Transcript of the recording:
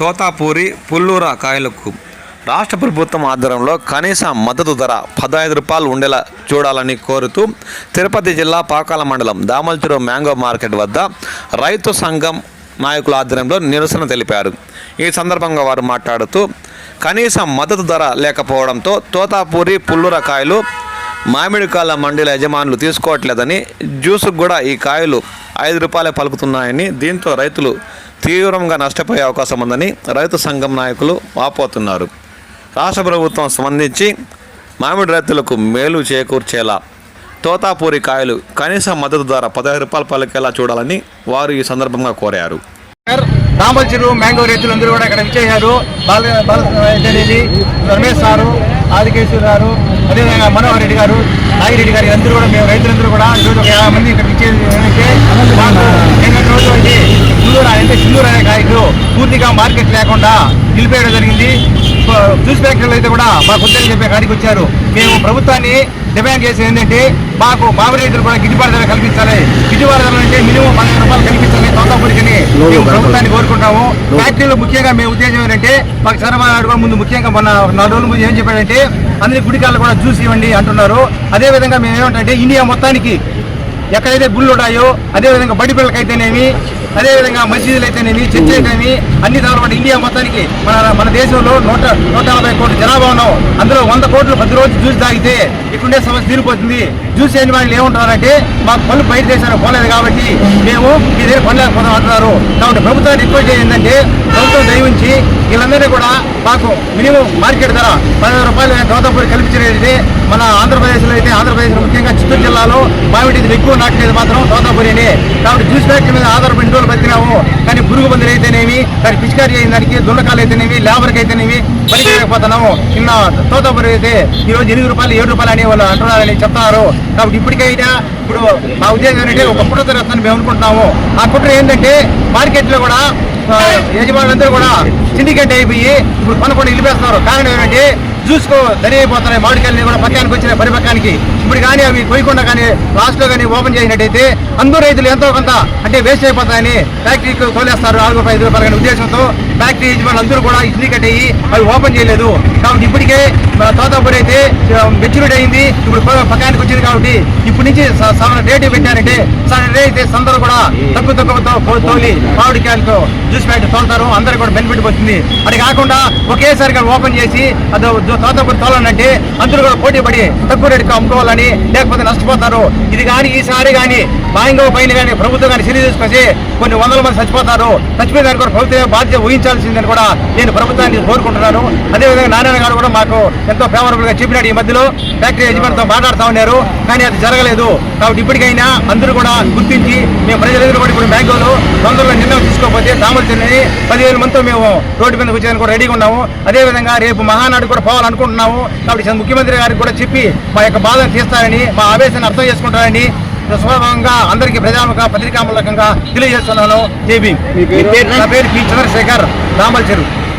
తోతాపూరి పుల్లూర కాయలకు రాష్ట్ర ప్రభుత్వం ఆధ్వర్యంలో కనీస మద్దతు ధర పదహైదు రూపాయలు ఉండేలా చూడాలని కోరుతూ తిరుపతి జిల్లా పాకాల మండలం దామల్చెరు మ్యాంగో మార్కెట్ వద్ద రైతు సంఘం నాయకుల ఆధ్వర్యంలో నిరసన తెలిపారు. ఈ సందర్భంగా వారు మాట్లాడుతూ కనీస మద్దతు ధర లేకపోవడంతో తోతాపూరి పుల్లూర కాయలు మామిడికాయల మండీల యజమానులు తీసుకోవట్లేదని జ్యూసుకు కూడా ఈ కాయలు ఐదు రూపాయలే పలుకుతున్నాయని దీంతో రైతులు తీవ్రంగా నష్టపోయే అవకాశం ఉందని రైతు సంఘం నాయకులు వాపోతున్నారు. రాష్ట్ర ప్రభుత్వం స్పందించి మామిడి రైతులకు మేలు చేకూర్చేలా తోతాపూరి కాయలు కనీస మద్దతు ధర పదహారు రూపాయలు పలికేలా చూడాలని వారు ఈ సందర్భంగా కోరారు. రామల్చిరు మ్యాంగో రైతులు అందరూ కూడా ఇక్కడ విచ్చేశారు. బాల రమేష్ సారు ఆదికేశ్వర్ గారు అదేవిధంగా మనోహర్ రెడ్డి గారు నాగిరెడ్డి గారు అందరూ కూడా మేము రైతులందరూ కూడా ఈరోజు ఒక యాభై మంది ఇక్కడ విచ్చేసి నిలిపేయడం జరిగింది. జ్యూస్ ఫ్యాక్టరీలు అయితే కూడా మాకు వద్దని చెప్పే కాడికి వచ్చారు. మేము ప్రభుత్వాన్ని డిమాండ్ చేసేది ఏంటంటే మాకు మామిడి రైతులు కూడా గిట్టుబాటు ధర కల్పించాలి. గిట్టుబాటు ధర అంటే మినిమం పన్నెండు రూపాయలు కల్పించాలి తోతాపూరికని మేము ప్రభుత్వాన్ని కోరుకుంటాము. ఫ్యాక్టరీలో ముఖ్యంగా మేము ఉద్దేశం ఏంటంటే మాకు చంద్రబాబు కూడా ముందు ముఖ్యంగా మొన్న నాలుగు రోజుల ముందు ఏం చెప్పాడంటే అందరి గుడికాళ్ళు కూడా జ్యూస్ ఇవ్వండి అంటున్నారు. అదే విధంగా మేము ఏమంటే ఇండియా మొత్తానికి ఎక్కడైతే గుళ్ళు ఉన్నాయో అదేవిధంగా బడి పిల్లలకైతేనేమి అదేవిధంగా మసీదులు అయితేనేమి చర్చ్ అయితేనేమి అన్ని దాని ఇండియా మొత్తానికి మన మన దేశంలో నూట నూట నలభై కోట్ల జనాభా ఉన్నాం అందులో వంద కోట్లు ప్రతిరోజు జ్యూస్ తాగితే ఇక్కడే సమస్య తీరిపోతుంది. జ్యూస్ చేయని వాళ్ళు ఏమంటున్నారంటే మాకు పనులు బయట దేశానికి పోలేదు కాబట్టి మేము మీ దగ్గర పనిలేకపోతాం అంటున్నారు. కాబట్టి ప్రభుత్వాన్ని రిక్వెస్ట్ ఏంటంటే ప్రభుత్వం దయవించి వీళ్ళందరినీ కూడా మాకు మినిమం మార్కెట్ ధర పదివేల రూపాయలు గౌతమపూరి కల్పించినట్లయితే మన ఆంధ్రప్రదేశ్లో అయితే ఆంధ్రప్రదేశ్లో ముఖ్యంగా చిత్తూరు జిల్లాలో మామిడి ఇది ఎక్కువ నాటలేదు మాత్రం తోతాపూరిని కాబట్టి జ్యూస్ ఫ్యాక్టరీ మీద ఆధారపడి రోజులు బతికినాము. కానీ పురుగు మందులు అయితేనే అయితేనేమి దాని పిచికారి అయిన దానికి దున్నకాలు అయితేనేవి లేబర్కి అయితేనేవి పనికి నిన్న తోతాపూరి అయితే ఈరోజు ఎనిమిది రూపాయలు ఏడు రూపాయలు అని వాళ్ళు అంటున్నారని చెప్తున్నారు. కాబట్టి ఇప్పటికైనా ఇప్పుడు మా ఉద్దేశం ఏంటంటే ఒక కుట్ర జరుగుతుందని మేము అనుకుంటున్నాము. ఆ కుట్ర ఏంటంటే మార్కెట్లో కూడా యజమానులందరూ కూడా సిండికేట్ అయిపోయి ఇప్పుడు కొనకుండా నిలిపేస్తున్నారు కారణం ఏంటంటే జ్యూస్కు ధరి అయిపోతున్నాయి మామిడికాయలని కూడా పక్కానికి వచ్చినాయి పరిపక్కానికి ఇప్పుడు కానీ అవి కొయ్యకుండా కానీ లాస్ట్లో కానీ ఓపెన్ చేసినట్టయితే అందరూ రైతులు ఎంతో కొంత అంటే వేస్ట్ అయిపోతాయని ఫ్యాక్టరీకి తోలేస్తారు. నాలుగు రూపాయలు ఐదు రూపాయలు కానీ ఉద్దేశంతో ఫ్యాక్టరీ యజమానులు అందరూ కూడా సిండికేట్ అయ్యి అవి ఓపెన్ చేయలేదు. కాబట్టి ఇప్పటికే మన తోతాపూర్ అయితే మెచ్యూరిటీ అయింది. ఇప్పుడు పకానికి వచ్చింది కాబట్టి ఇప్పటి నుంచి స- రేటు పెట్టారంటే సవరణ రేట్ అయితే అందరూ కూడా తక్కువ తక్కువతో తో- తోలి మామిడికాయలతో జ్యూస్ ప్యాకెట్ తోలుతారు. అందరికి కూడా బెనిఫిట్ వస్తుంది అది కాకుండా ఒకేసారిగా ఓపెన్ చేసి అది తోతపూరి తోలాలంటే అందరూ కూడా పోటీ పడి తక్కువ రేటుకి అమ్ముకోవాలని లేకపోతే నష్టపోతారు. ఇది కానీ ఈసారి కానీ మాయంగా పైన కానీ ప్రభుత్వం కానీ చర్య తీసుకొచ్చి కొన్ని వందల మంది చచ్చిపోతారు. చచ్చిపోయిన దానికి కూడా ప్రభుత్వం బాధ్యత ఊహించాల్సిందని కూడా నేను ప్రభుత్వాన్ని కోరుకుంటున్నాను. అదేవిధంగా నారాయణ గారు కూడా మాకు ఎంతో ఫేవరబుల్గా చెప్పినాడు ఈ మధ్యలో. ఫ్యాక్టరీ యజమానితో మాట్లాడుతూ ఉన్నారు. కానీ అది జరగలేదు. కాబట్టి ఇప్పటికైనా అందరూ కూడా గుర్తించి మేము ప్రజలందరూ కూడా ఇప్పుడు బ్యాంకులు తొందరలో నిర్ణయం తీసుకోకపోతే తామరచండి పదివేల మందితో మేము రోడ్డు మీద వచ్చేదానికి కూడా రెడీగా ఉన్నాము. అదేవిధంగా రేపు మహానాడు కూడా పోవాలనుకుంటున్నాము. కాబట్టి ముఖ్యమంత్రి గారికి కూడా చెప్పి మా యొక్క బాధను తీస్తారని మా ఆవేశాన్ని అర్థం చేసుకుంటారని స్వభావంగా అందరికీ ప్రజాముఖ పత్రికామూలకంగా తెలియజేస్తున్నాను. జేబీ నా పేరు పి. చంద్రశేఖర్ రామల్చెరు.